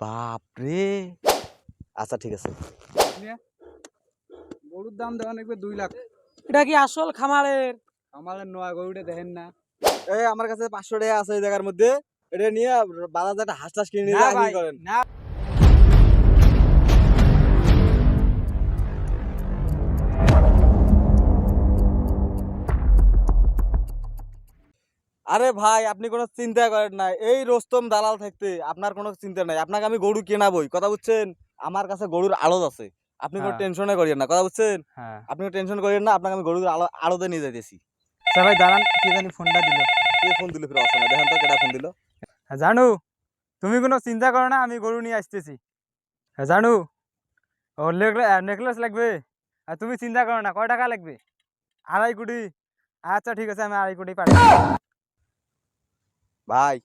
বাপ রে আচ্ছা ঠিক আছে। গরুর দাম দেওয়া দেখবে দুই লাখ? এটা কি আসল খামারের? খামারের নয় গরুটা দেখেন না। এই আমার কাছে পাঁচশো টাকা আছে এই জায়গার মধ্যে। এটা নিয়ে বাজার একটা হাঁস টাস কিনে করেন? না। আরে ভাই আপনি কোনো চিন্তা করেন না। এই রোস্তম দালাল থাকতে আপনার কোনো চিন্তা নাই। আপনাকে আমি গরু কেনাবই কথা বুঝছেন? আমার কাছে গরুর আড়ত আছে। আপনি কোনো হ্যাঁ। টেনশনে করিয়েন না কথা বুঝছেন? হ্যাঁ। আপনি টেনশন করিয়েন না আপনাকে আমি গরুর আলো আড়তে নিয়ে যাইতেছি। আচ্ছা ভাই দাঁড়ান কি জানি ফোনটা দিল। কে ফোন দিল ফিরে আসে না দেখেন তো কেটা ফোন দিল। হ্যাঁ, জানু তুমি কোনো চিন্তা করো না আমি গরু নিয়ে আসতেছি। হ্যাঁ, জানু ও নেকলেস লাগবে। আর তুমি চিন্তা করো না কয় টাকা লাগবে? আড়াই কোটি। আচ্ছা ঠিক আছে আমি আড়াই কোটি পাঠাই। ভাই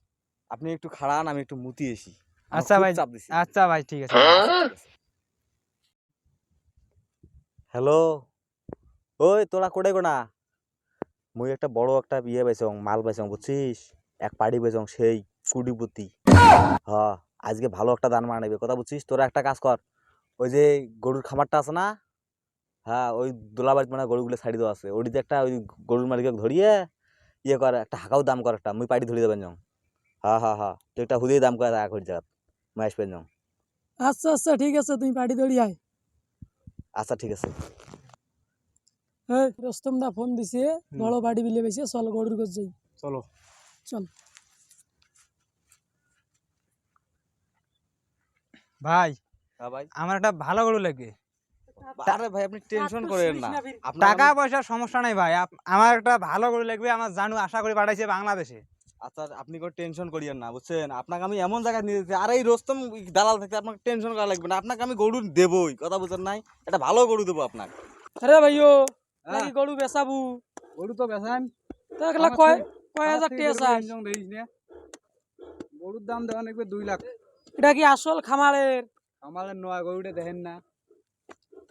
আপনি একটু খাড়ান আমি একটু মুতি এসি। আচ্ছা ভাই, আচ্ছা ভাই ঠিক আছে। হ্যালো? ওই তোরা কোটে কোনা মুই একটা বড় একটা বিয়ে পাইছং মাল পাইছং বুঝছিস? এক পাড়ি পাইছং সেই কুডিপতি হ আজকে ভালো একটা দান মারা নেবে। কথা বুঝছিস? তোরা একটা কাজ কর ওই যে গরুর খামারটা আছে না? হ্যাঁ ওই দোলাবাড়িতে মানে গরুগুলো ছাড়ি দেওয়া আছে। ওটিতে একটা ওই গরুর মালিক ধরিয়ে ইয়ে কর একটা হাঁকাও দাম কর একটা মুই পাড়ি ধরে দেবেন যাও হ্যাঁ হ্যাঁ হ্যাঁ তুই একটা হুদিয়ে দাম করে এক জায়গা মুই আসবেন যাও আচ্ছা আচ্ছা ঠিক আছে তুমি পাড়ি দড়ি আয়। আচ্ছা ঠিক আছে। হ্যাঁ রস্তম দা ফোন দিছে বড় বাড়ি বিলে বেশি চল গরুর গোছ যাই। চলো। চল। ভাই হ্যাঁ ভাই। আমার একটা ভালো গরু লাগবে আরে ভাই আপনি টেনশন করেন না। টাকা আমি- পয়সার সমস্যা নাই ভাই। আমার একটা ভালো গরু লাগবে আমার জানু আশা করি পাঠাইছে বাংলাদেশে। আচ্ছা আপনি কোনো টেনশন করিয়েন না বুঝছেন? আপনাকে আমি এমন জায়গায় নিয়ে যেতে আর এই রোস্তম দালাল থাকতে আপনাকে টেনশন করা লাগবে না। আপনাকে আমি গরু দেবই কথা বুঝছেন নাই? একটা ভালো গরু দেবো আপনাকে। আরে ভাইও হ্যাঁ। নাকি গরু বেচাবু? গরু তো বেচান তো একলা কয় কয় হাজার টাকা গরুর দাম দেওয়া নাকবে দুই লাখ। এটা কি আসল খামারের? আমার নয় গরুটা দেখেন না।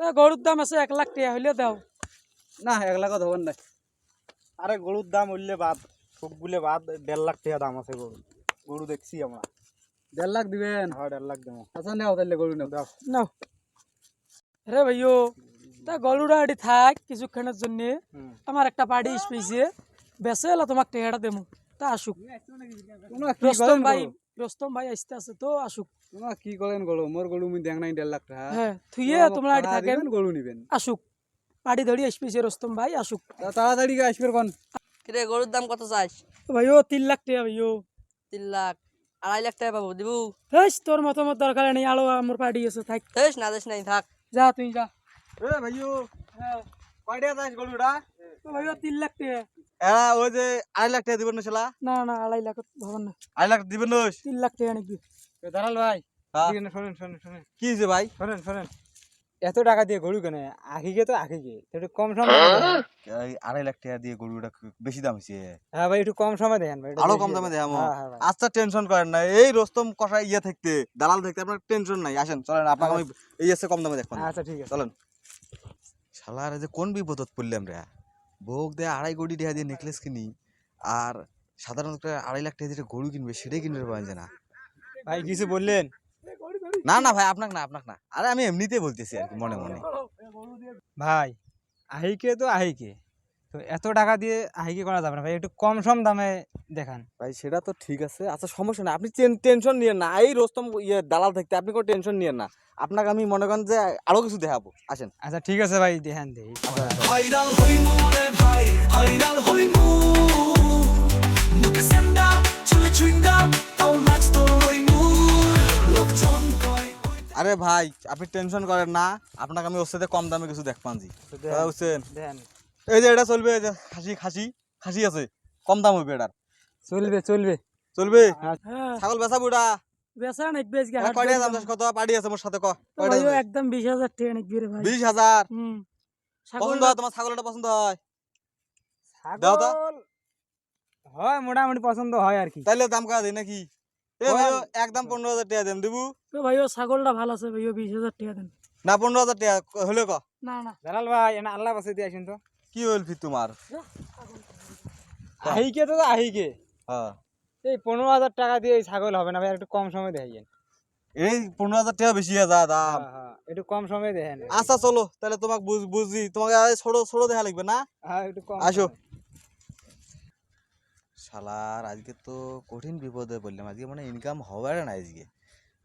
তা গরুর দাম আছে এক লাখ টাকা হইলে দাও। না এক লাখও ধরবেন না। আরে গরুর দাম উঠলে বাদ সবগুলো বাদ দেড় লাখ টাকা দাম আছে গরু গরু দেখছি আমরা। দেড় লাখ দিবেন? হ্যাঁ দেড় লাখ দেবো। আচ্ছা নেও তাহলে গরু নেও। দাও। নাও। আরে ভাইও তা গরুটা এটি থাক কিছুক্ষণের জন্য। আমার একটা পার্টি পেয়েছে বেসে এলা তোমাক টেহাটা দেবো। তা আসুক। রস্তম ভাই রস্তম ভাই আসতে আছে তো আসুক। তোমরা কি করেন গরু মোর গরু মুই দেখ নাই দেড় লাখ টাকা। হ্যাঁ থুইয়ে তোমরা এটি থাকেন। গরু নিবেন? আসুক। পাড়ি ধরি আসপিছে রস্তম ভাই আসুক। তাড়াতাড়ি আসবে কোন? কিরে গরুর দাম কত চাস? ভাইও তিন লাখ টাকা ভাইও তিন লাখ। আড়াই লাখ টাকা পাবো দিবু। হেস তোর মতামত দরকার নেই আলো আমার পার্টি আছে থাক। হেস না দেশ নাই থাক। যা তুই যা। এ ভাইও হ্যাঁ। কয়টা যাস গরুটা ও তিন লাখ টাকা। এরা ওই যে আড়াই লাখ টাকা দিবেন না শালা? না না আড়াই লাখ ভবন না। আড়াই লাখ দিবেন না তিন লাখ টাকা নাকি দাঁড়াল ভাই হ্যাঁ। না, শোনেন শোনেন শোনেন। কি হয়েছে ভাই? শোনেন শোনেন। এত টাকা দিয়ে গরু কেনে? আখিকে তো আখিকে। একটু কম সময় আড়াই লাখ টাকা দিয়ে গরুটা বেশি দাম হয়েছে। হ্যাঁ ভাই একটু কম সময় দেখেন ভাই আরও কম দামে দেখামো হ্যাঁ, হ্যাঁ ভাই। আচ্ছা টেনশন করেন না। এই রোস্তম কষা ইয়ে থাকতে দালাল থাকতে আপনার টেনশন নাই। আসেন চলেন আপনাকে আমি এই এসে কম দামে দেখবেন আচ্ছা ঠিক আছে। চলেন। শালার যে কোন বিপদত পড়লাম রে? ভোগ দেয় আড়াই কোটি টাকা দিয়ে নেকলেস কিনি আর সাধারণত আড়াই লাখ টাকা দিয়ে গরু কিনবে সেটাই কিনবে পাওয়া যায় না। ভাই কিছু বললেন? না না ভাই আপনাকে না আপনাকে না। আরে আমি এমনিতেই বলতেছি আর কি মনে মনে। ভাই আহিকে তো আহিকে। তো এত টাকা দিয়ে আহিকে করা যাবে না ভাই একটু কম সম দামে দেখান। ভাই সেটা তো ঠিক আছে। আচ্ছা সমস্যা নাই। আপনি টেনশন নিয়ে না। এই রোস্তম ইয়ে দালাল থাকতে আপনি কোনো টেনশন নিয়েন না। আপনাকে আমি মনে করেন যে আরও কিছু দেখাবো। আসেন। আচ্ছা ঠিক আছে ভাই দেখান দেই আরে ভাই আপনি টেনশন করেন না। আপনাকে আমি ওর সাথে কম দামে কিছু দেখ বুঝছেন দেখান। এই যে এটা চলবে এই যে খাসি খাসি খাসি আছে। কম দাম হবে এটার। চলবে চলবে। চলবে? হ্যাঁ। ছাগল বেচা বুড়া? বেচা নাকি বেচ গে। কয়টা দাম দাম। কত? পাড়ি আছে মোর সাথে ক। তো কয়টা ভাইও দাম? একদম বিশ হাজার টাকা নাকি রে ভাই। বিশ হাজার? হুম। পছন্দ হয়? তোমার ছাগলটা পছন্দ হয়? ছাগল হয় মোটামুটি পছন্দ হয় আর কি। তাইলে দাম কয়া দেয় নাকি? এ। ভাইও একদম পনেরো হাজার টাকা দেন দিবু। তো ভাইও ছাগলটা ভালো আছে বিশ হাজার টাকা দেন। না পনেরো হাজার টাকা ক- ক? না না। ভাই এনে আল্লাহ বাসে দিয়ে আসেন তো। কি তোমার? আহিকে তো আহিকে। হ্যাঁ। এই পনেরো হাজার টাকা দিয়ে এই ছাগল হবে না ভাই একটু কম সময় দেখাইয়েন এই পনেরো হাজার টাকা বেশি দাম। হ্যাঁ, হ্যাঁ, একটু কম সময় দেখেন আচ্ছা চলো তাহলে তোমাকে বুঝি তোমাকে ছোট ছোট দেখা লাগবে না? হ্যাঁ একটু কম আসো। শালার আজকে তো কঠিন বিপদে বললাম আজকে মানে ইনকাম হবার না আজকে।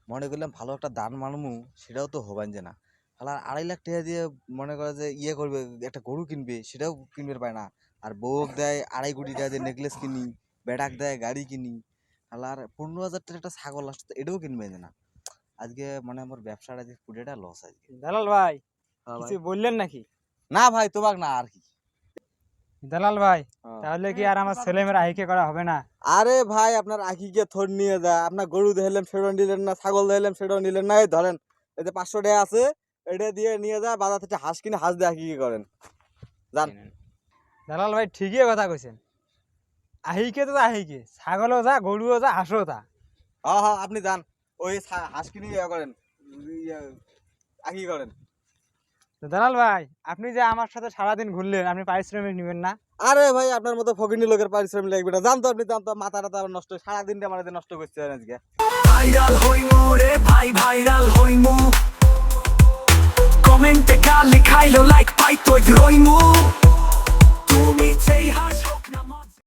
মনে করলাম ভালো একটা দান মানমু সেটাও তো হবান যে না। শালার আড়াই লাখ টাকা দিয়ে মনে করে যে ইয়ে করবে একটা গরু কিনবে সেটাও কিনবে পায় না। আর বউক দেয় আড়াই কোটি টাকা দিয়ে নেকলেস কিনি বেটাক দেয় গাড়ি কিনি শালার পনেরো হাজার টাকা একটা ছাগল আসছে এটাও কিনবে না। আজকে মানে আমার ব্যবসাটা আজকে পুরোটা লস আজকে। দালাল ভাই হ্যাঁ কিছু বললেন নাকি? না ভাই তোমাক না আর কি। দালাল ভাই হ্যাঁ। তাহলে কি আর আমার ছেলে মেয়ের আহিকে করা হবে না? আরে ভাই আপনার আকিকে থর নিয়ে যা আপনার গরু দেখলাম সেটাও নিলেন না ছাগল দেখলাম সেটাও নিলেন না। এই ধরেন এই যে পাঁচশো টাকা আছে এটা দিয়ে নিয়ে যায় বাজার থেকে হাঁস কিনে হাঁস দিয়ে আকিকে করেন। যান। দালাল ভাই ঠিকই কথা কইছেন। আহিকে তো আহিকে। ছাগলও যা গরুও যা হাঁসও যা। হ্যাঁ হ্যাঁ আপনি যান। ওই হাঁস কিনে ইয়ে করেন। ইয়ে, আকি করেন। তো দালাল ভাই আপনি যে আমার সাথে সারাদিন ঘুরলেন আপনি পারিশ্রমিক নেবেন না? আরে ভাই আপনার মতো ফকিনি লোকের পারিশ্রমিক লাগবে না। জানতো আপনি জানতো মাথা আমার নষ্ট সারাদিনটা আমার নষ্ট করছে আজকে। ভাইরাল হইমু রে ভাই ভাইরাল হইমু। Komente ka likajlo like pajtoj drojmu Tu mi cej hash hok na mod